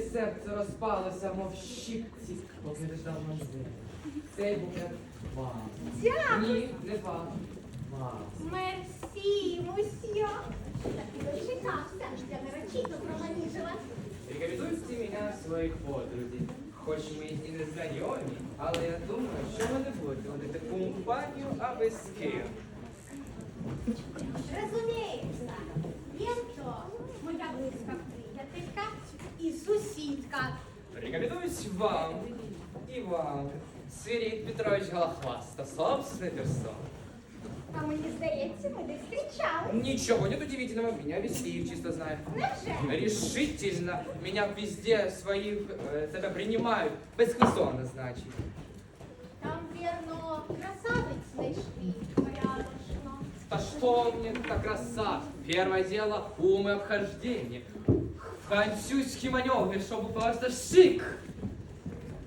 серце розпалося, мов щіпці, поки не ждав манзель. Цей букет вам. Дякую. Ні, не вам. Вам. Мерсі, і дочекався, я нарочито проманіжила. Рекомендуйте меня своїх подрузі. Хоч ми і не знайомі, але я думаю, що вони будуть водити компанію аби з ким. сусідка. Рекомендуюсь вам и вам, Свирид Петрович Голохваста, собственной персоной. А мені здається, ми десь зустрічали. Ничего нет удивительного, меня везде чисто знают. Невже? Решительно меня везде своих э, тебя принимают, бесхвестонно, значит. Там, вірно, красавець знайшли порядочно. Да что мне та краса? Первое дело ум и обхождение. Французский маневр, чтобы просто шик.